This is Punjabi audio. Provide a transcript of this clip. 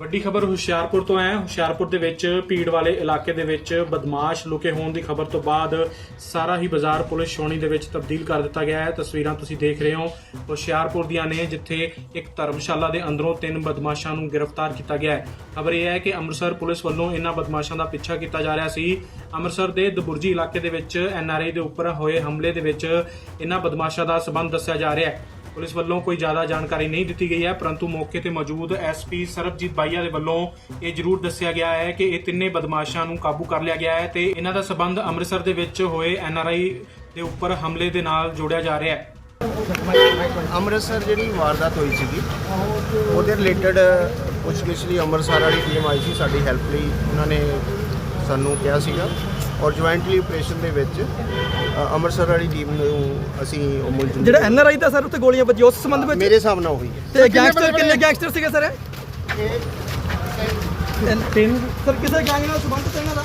ਵੱਡੀ ਖਬਰ ਹੁਸ਼ਿਆਰਪੁਰ ਤੋਂ ਹੈ। ਹੁਸ਼ਿਆਰਪੁਰ ਦੇ ਵਿੱਚ ਭੀੜ ਵਾਲੇ ਇਲਾਕੇ ਦੇ ਵਿੱਚ ਬਦਮਾਸ਼ ਲੁਕੇ ਹੋਣ ਦੀ ਖਬਰ ਤੋਂ ਬਾਅਦ ਸਾਰਾ ਹੀ ਬਾਜ਼ਾਰ ਪੁਲਿਸ ਛਾਉਣੀ ਦੇ ਵਿੱਚ ਤਬਦੀਲ ਕਰ ਦਿੱਤਾ ਗਿਆ ਹੈ। ਤਸਵੀਰਾਂ ਤੁਸੀਂ ਦੇਖ ਰਹੇ ਹੋ। ਹੁਸ਼ਿਆਰਪੁਰ ਦੀਆਂ ਨੇ ਜਿੱਥੇ ਇੱਕ ਧਰਮਸ਼ਾਲਾ ਦੇ ਅੰਦਰੋਂ ਤਿੰਨ ਬਦਮਾਸ਼ਾਂ ਨੂੰ ਗ੍ਰਿਫਤਾਰ ਕੀਤਾ ਗਿਆ ਹੈ। ਖਬਰ ਇਹ ਹੈ ਕਿ ਅੰਮ੍ਰਿਤਸਰ ਪੁਲਿਸ ਵੱਲੋਂ ਇਹਨਾਂ ਬਦਮਾਸ਼ਾਂ ਦਾ ਪਿੱਛਾ ਕੀਤਾ ਜਾ ਰਿਹਾ ਸੀ। ਅੰਮ੍ਰਿਤਸਰ ਦੇ ਦਬੁਰਜੀ ਇਲਾਕੇ ਦੇ ਵਿੱਚ ਐਨਆਰਆਈ ਦੇ ਉੱਪਰ ਹੋਏ ਹਮਲੇ ਦੇ ਵਿੱਚ ਇਹਨਾਂ ਬਦਮਾਸ਼ਾਂ ਦਾ ਸਬੰਧ ਦੱਸਿਆ ਜਾ ਰਿਹਾ ਹੈ। ਪੁਲਿਸ ਵੱਲੋਂ ਕੋਈ ਜ਼ਿਆਦਾ ਜਾਣਕਾਰੀ ਨਹੀਂ ਦਿੱਤੀ ਗਈ ਹੈ, ਪਰੰਤੂ ਮੌਕੇ ਤੇ ਮੌਜੂਦ ਐਸਪੀ ਸਰਬਜੀਤ ਬਾਈਆ ਦੇ ਵੱਲੋਂ ਇਹ ਜ਼ਰੂਰ ਦੱਸਿਆ ਗਿਆ ਹੈ ਕਿ ਇਹ ਤਿੰਨੇ ਬਦਮਾਸ਼ਾਂ ਨੂੰ ਕਾਬੂ ਕਰ ਲਿਆ ਗਿਆ ਹੈ ਤੇ ਇਹਨਾਂ ਦਾ ਸਬੰਧ ਅੰਮ੍ਰਿਤਸਰ ਦੇ ਵਿੱਚ ਹੋਏ ਐਨਆਰਆਈ ਦੇ ਉੱਪਰ ਹਮਲੇ ਦੇ ਨਾਲ ਜੋੜਿਆ ਜਾ ਰਿਹਾ ਹੈ। ਅੰਮ੍ਰਿਤਸਰ ਜਿਹੜੀ ਵਾਰਦਾਤ ਹੋਈ ਸੀਗੀ, ਉਹਦੇ ਰਿਲੇਟਡ ਪੁੱਛਗਿੱਛ ਲਈ ਅੰਮ੍ਰਿਤਸਰ ਵਾਲੀ ਟੀਮ ਆਈ ਸੀ, ਸਾਡੀ ਹੈਲਪ ਲਈ। ਉਹਨਾਂ ਨੇ ਸਾਨੂੰ ਕਿਹਾ ਸੀਗਾ ਔਰ ਜੁਆਇੰਟਲੀ ਆਪਰੇਸ਼ਨ ਦੇ ਵਿੱਚ ਅ, ਅੰਮ੍ਰਿਤਸਰ ਵਾਲੀ ਟੀਮ ਨੂੰ ਅਸੀਂ ਉਹ ਮੁਲਜ਼ਮ ਜਿਹੜਾ N R I the sir ਉੱਤੇ ਗੋਲੀਆਂ ਵੱਜੀ ਉਸ ਸੰਬੰਧ ਵਿੱਚ? ਮੇਰੇ ਹਿਸਾਬ ਨਾਲ ਹੋਈ ਤੇ ਗੈਂਗਸਟਰ ਕਿੰਨੇ ਗੈਂਗਸਟਰ ਸੀਗੇ ਸਰ? ਤਿੰਨ। ਸਰ ਕਿਸੇ ਗੈਂਗ ਨਾਲ ਸੰਬੰਧ ਤੇ ਇਹਨਾਂ ਦਾ?